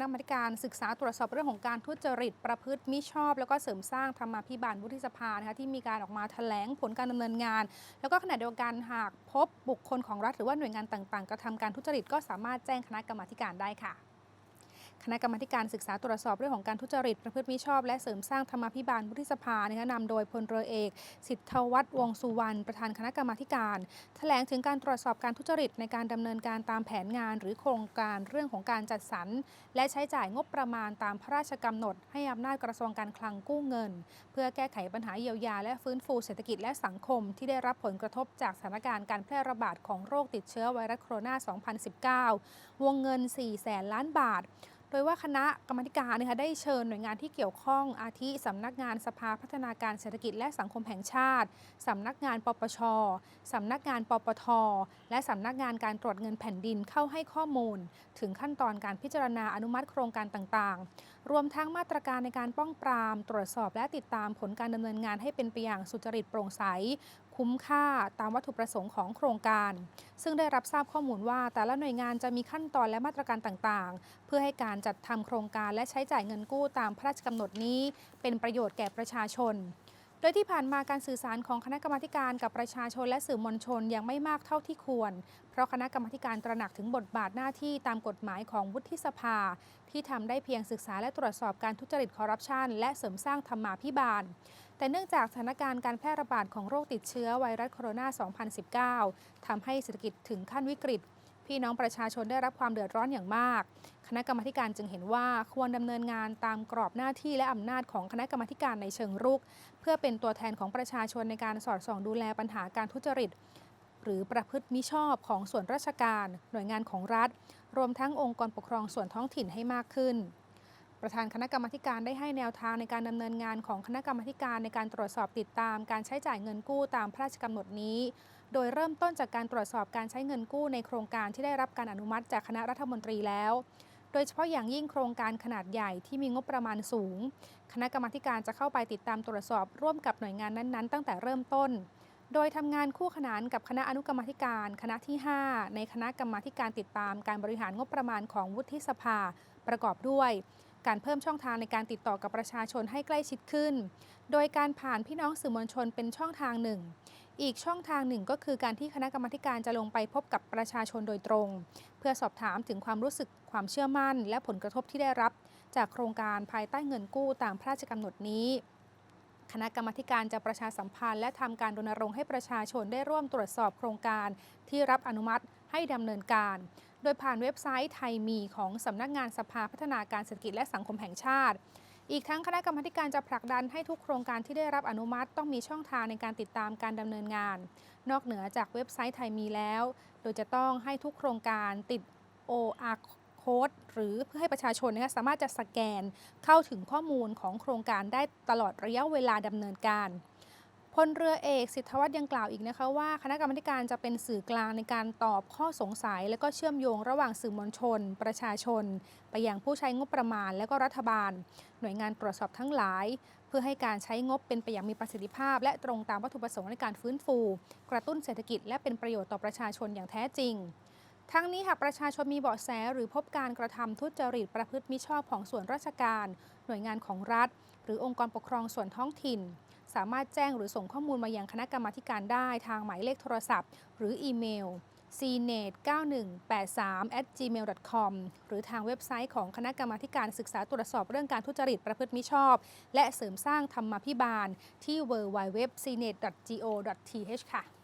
ณะกรรมธิการศึกษาตรวจสอบเรื่องของการทุจริตประพฤติมิชอบ แล้วก็เสริมสร้างธรรมาภิบาลวุฒิสภานะคะที่มีการออกมาแถลงผลการดำเนินงาน แล้วก็ขณะเดียวกันหากพบบุคคลของรัฐหรือว่าหน่วยงานต่างๆกระทำการทุจริตก็สามารถแจ้งคณะกรรมการได้ค่ะ คณะกรรมการศึกษาตรวจสอบเรื่องของการทุจริตประพฤติมิชอบ และเสริมสร้างธรรมาภิบาลวุฒิสภานะคะนำโดยพลเรือเอก สิทธวัฒน์วงสุวรรณประธานคณะกรรมการแถลงถึงการตรวจสอบการทุจริตในการดำเนินการตามแผนงาน หรือโครงการเรื่องของการจัดสรรและใช้จ่ายงบประมาณตามพระราชกำหนด ให้อำนาจกระทรวงการคลังกู้เงิน เพื่อแก้ไขปัญหาเยียวยา และฟื้นฟูเศรษฐกิจและสังคม ที่ได้รับผลกระทบจากสถานการณ์การแพร่ระบาดของโรคติดเชื้อไวรัสโคโรนา 2019 วงเงิน 4 แสนล้านบาท โดยว่าคณะกรรมการนะคะได้เชิญหน่วยงานที่เกี่ยวข้องอาทิสำนักงานสภาพัฒนาการเศรษฐกิจและสังคมแห่งชาติสำนักงานปปชสำนักงานปปท และสำนักงานการตรวจเงินแผ่นดินเข้าให้ข้อมูล ถึงขั้นตอนการพิจารณาอนุมัติโครงการต่างๆ รวมทั้งมาตรการในการป้องปราม ตรวจสอบและติดตามผลการดำเนินงานให้เป็นไปอย่างสุจริตโปร่งใส คุ้มค่าตามวัตถุประสงค์ของโครงการ ซึ่งได้รับทราบข้อมูลว่าแต่ละหน่วยงานจะมีขั้นตอนและมาตรการต่างๆ เพื่อให้การจัดทำโครงการและใช้จ่ายเงินกู้ตามพระราชกำหนดนี้ เป็นประโยชน์แก่ประชาชน โดยที่ผ่านมาการสื่อสารของคณะกรรมการกับประชาชนและสื่อมวลชนยังไม่มากเท่าที่ควร เพราะคณะกรรมการตระหนักถึงบทบาทหน้าที่ตามกฎหมายของวุฒิสภา ที่ทำได้เพียงศึกษาและตรวจสอบการทุจริตคอร์รัปชันและเสริมสร้างธรรมาภิบาล แต่เนื่องจากสถานการณ์การแพร่ระบาดของโรคติดเชื้อไวรัสโคโรนา 2019 ทำให้เศรษฐกิจถึงขั้นวิกฤต พี่น้องประชาชนได้รับความเดือดร้อนอย่างมาก คณะกรรมการจึงเห็นว่าควรดำเนินงานตามกรอบหน้าที่และอำนาจของคณะกรรมการในเชิงรุก เพื่อเป็นตัวแทนของประชาชนในการสอดส่องดูแลปัญหาการทุจริตหรือประพฤติมิชอบของส่วนราชการ หน่วยงานของรัฐ รวมทั้งองค์กรปกครองส่วนท้องถิ่นให้มากขึ้น ประธานคณะกรรมการได้ให้แนวทางในการดำเนินงานของคณะกรรมการในการตรวจสอบติดตาม การใช้จ่ายเงินกู้ตามพระราชกำหนดนี้ โดยเริ่มต้นจากการตรวจสอบการใช้เงินกู้ในโครงการที่ได้รับการอนุมัติจากคณะรัฐมนตรีแล้ว โดยเฉพาะอย่างยิ่งโครงการขนาดใหญ่ที่มีงบประมาณสูง คณะกรรมการจะเข้าไปติดตามตรวจสอบร่วมกับหน่วยงานนั้นๆ ตั้งแต่เริ่มต้นโดยทำงานคู่ขนานกับคณะอนุกรรมธิการ คณะที่ 5 ในคณะกรรมธิการติดตามการบริหารงบประมาณของวุฒิสภาประกอบด้วย การเพิ่มช่องทางในการติดต่อกับประชาชนให้ใกล้ชิดขึ้น โดยการผ่านพี่น้องสื่อมวลชนเป็นช่องทางหนึ่ง อีกช่องทางหนึ่งก็คือการที่คณะกรรมการจะลงไปพบกับประชาชนโดยตรง เพื่อสอบถามถึงความรู้สึกความเชื่อมั่น และผลกระทบที่ได้รับ จากโครงการภายใต้เงินกู้ตามพระราชกำหนดนี้คณะกรรมการจะประชาสัมพันธ์และทำการรณรงค์ให้ประชาชนได้ร่วมตรวจสอบโครงการที่รับอนุมัติให้ดำเนินการ โดยผ่านเว็บไซต์ไทยมีของสำนักงานสภาพัฒนาการเศรษฐกิจและสังคมแห่งชาติ อีกทั้งคณะกรรมการจะผลักดันให้ทุกโครงการที่ได้รับอนุมัติต้องมีช่องทางในการติดตามการดำเนินงาน นอกเหนือจากเว็บไซต์ไทยมีแล้ว โดยจะต้องให้ทุกโครงการติด OR Code หรือเพื่อให้ประชาชนนะคะสามารถจะสแกนเข้าถึงข้อมูลของโครงการได้ตลอดระยะเวลาดำเนินการ พลเรือเอกสิทธวัฒน์ยังกล่าวอีกนะคะว่าคณะกรรมาธิการจะเป็นสื่อกลางในการตอบข้อสงสัย และก็เชื่อมโยงระหว่างสื่อมวลชน ประชาชน ไปยังผู้ใช้งบประมาณและก็รัฐบาล หน่วยงานตรวจสอบทั้งหลาย เพื่อให้การใช้งบเป็นไปอย่างมีประสิทธิภาพ และตรงตามวัตถุประสงค์ในการฟื้นฟู กระตุ้นเศรษฐกิจ และเป็นประโยชน์ต่อประชาชนอย่างแท้จริงทั้งนี้หากประชาชนมีเบาะแสหรือพบการกระทำทุจริตประพฤติมิชอบของส่วนราชการ หน่วยงานของรัฐ หรือองค์กรปกครองส่วนท้องถิ่น สามารถแจ้งหรือส่งข้อมูลมายังคณะกรรมาการได้ทางหมายเลขโทรศัพท์ หรืออีเมล cnet9183 gmail com หรือทางเว็บไซต์ของคณะกรรมาการศึกษาตรวจสอบเรื่องการทุจริตประพฤติมิชอบ และเสริมสร้างธรรมาภิบาลที่ www.cnet.go.th ค่ะ